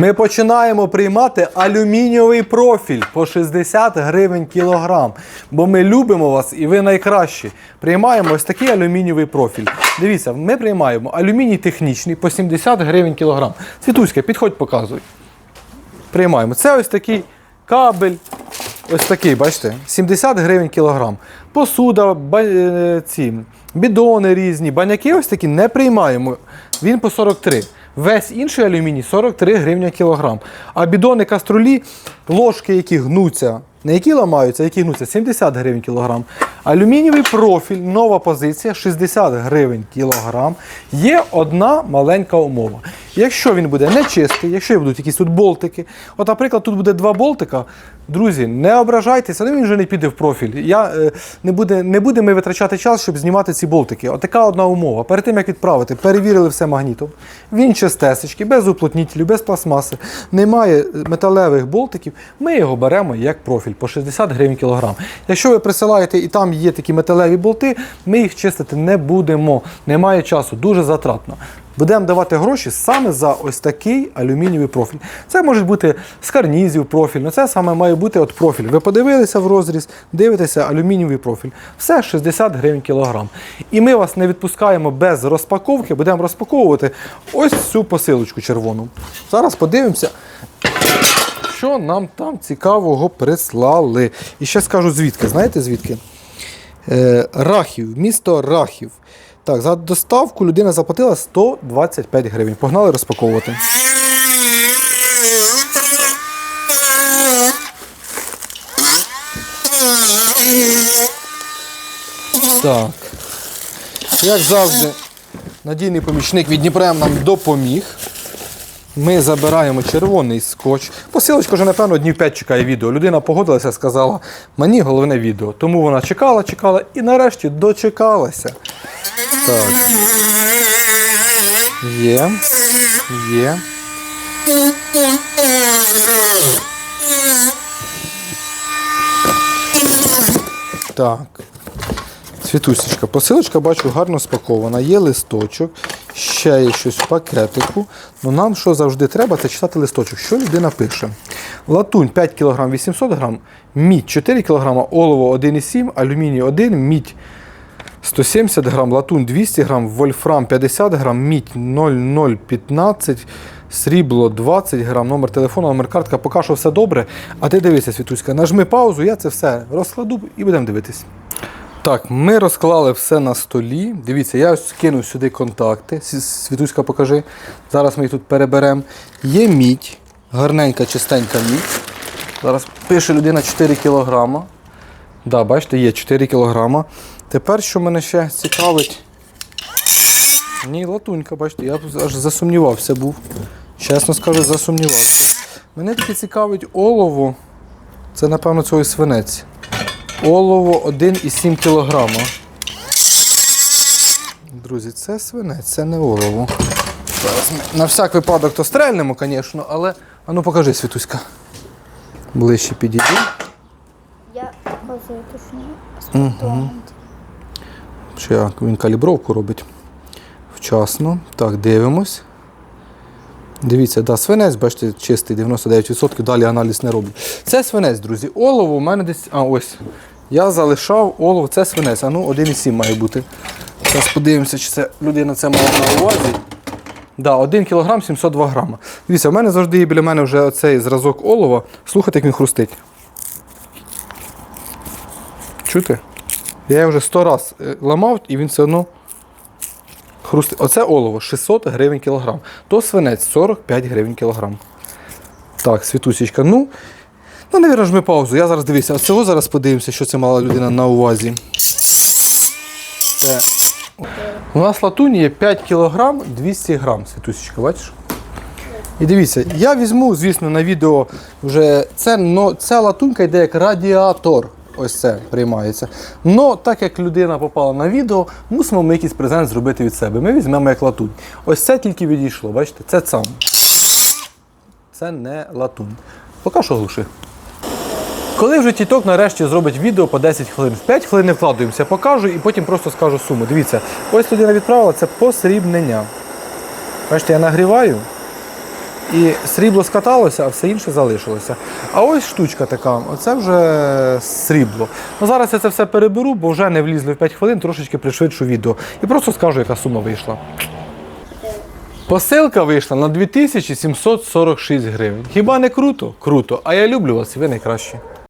Ми починаємо приймати алюмінієвий профіль по 60 гривень кілограм. Бо ми любимо вас і ви найкращі. Приймаємо ось такий алюмінієвий профіль. Дивіться, ми приймаємо алюміній технічний по 70 гривень кілограм. Світуська, підходь, показуй. Приймаємо. Це ось такий кабель. Ось такий, бачите, 70 гривень кілограм. Посуда, ба- е, ці, бідони різні, баняки ось такі не приймаємо. Він по 43. Весь інший алюміній 43 гривня кілограм. А бідони каструлі, ложки, які гнуться, не які ламаються, які гнуться, 70 гривень кілограм. Алюмінієвий профіль, нова позиція 60 гривень кілограм. Є одна маленька умова. Якщо він буде нечистий, якщо будуть якісь тут болтики, от, наприклад, тут буде два болтика, друзі, не ображайтеся, ну він вже не піде в профіль. Я, е, не, буде, не будемо витрачати час, щоб знімати ці болтики. Отака одна умова. Перед тим, як відправити, перевірили все магнітом. Він чистесечки, без уплотнітелів, без пластмаси, немає металевих болтиків, ми його беремо як профіль по 60 гривень кілограм. Якщо ви присилаєте і там є такі металеві болти, ми їх чистити не будемо. Немає часу, дуже затратно. Будемо давати гроші саме за ось такий алюмінієвий профіль. Це може бути з карнізів профіль, ну це саме має бути от профіль. Ви подивилися в розріз, дивитеся алюмінієвий профіль. Все 60 гривень кілограм. І ми вас не відпускаємо без розпаковки, будемо розпаковувати ось цю посилочку червону. Зараз подивимося. Що нам там цікавого прислали? І ще скажу звідки. Знаєте звідки? Е, Рахів, місто Рахів. Так, за доставку людина заплатила 125 гривень. Погнали розпаковувати. Так. Як завжди, надійний помічник від Дніпрем нам допоміг. Ми забираємо червоний скотч. Посилочка вже, напевно, днів 5 чекає відео. Людина погодилася, сказала, мені головне відео. Тому вона чекала, чекала і нарешті дочекалася. Так. Є. Є. Так. Світусечка, посилочка, бачу, гарно спакована. Є листочок, ще є щось в пакетику. Ну нам що завжди треба, це читати листочок. Що людина пише? Латунь 5 кг 800 г, мідь 4 кг, олово 1,7, алюміній 1, мідь 170 грам, латунь 200 грам, вольфрам 50 грам, мідь 0015, срібло 20 грам, номер телефону, номер картка. Поки що все добре. А ти дивися, Світуська, нажми паузу, я це все розкладу і будемо дивитись. Так, ми розклали все на столі. Дивіться, я скинув сюди контакти. Світуська, покажи. Зараз ми їх тут переберемо. Є мідь, гарненька, чистенька мідь. Зараз пише людина 4 кілограма. Да, бачите, є 4 кілограма. Тепер, що мене ще цікавить. Ні, латунька, бачите, я аж засумнівався був. Чесно скажу, засумнівався. Мене тільки цікавить олово. Це, напевно, цей свинець. Олово 1,7 кілограма. Друзі, це свинець, це не олово. На всяк випадок то стрельнемо, звісно, але. А ну покажи, Світуська. Ближче підійди. Я показую точніше. Угу. Як він калібровку робить вчасно. Так, дивимось. Дивіться, да, свинець, бачите, чистий, 99%, далі аналіз не роблю. Це свинець, друзі. Олово у мене десь. А, ось. Я залишав олово, це свинець. А ну 1,7 має бути. Зараз подивимося, чи це людина це мала на увазі. Да, 1 кг 702 грама. Дивіться, в мене завжди є біля мене вже оцей зразок олова. Слухайте, як він хрустить. Чути? Я вже 100 раз е, ламав і він все одно хрустить. Оце олово 600 гривень кілограм. То свинець 45 гривень кілограм. Так, світусічка. Ну, ну, навірно, ж ми паузу. Я зараз дивлюся. А цього зараз подивимося, що це мала людина на увазі. Це. У нас латуні є 5 кілограм 200 грам, світусічка, бачиш? І дивіться, я візьму, звісно, на відео вже це, но ця латунька йде як радіатор. Ось це приймається. Но так як людина попала на відео, мусимо ми якийсь презент зробити від себе. Ми візьмемо як латунь. Ось це тільки відійшло, бачите? Це сам. Це не латунь. Поки що глуши. Коли вже тіток нарешті зробить відео по 10 хвилин, в 5 хвилин не вкладуємося, покажу і потім просто скажу суму. Дивіться, ось людина відправила це посрібнення. Бачите, я нагріваю. І срібло скаталося, а все інше залишилося. А ось штучка така, оце вже срібло. Ну, зараз я це все переберу, бо вже не влізли в 5 хвилин, трошечки пришвидшу відео. І просто скажу, яка сума вийшла. Посилка вийшла на 2746 гривень. Хіба не круто? Круто. А я люблю вас, і ви найкращі.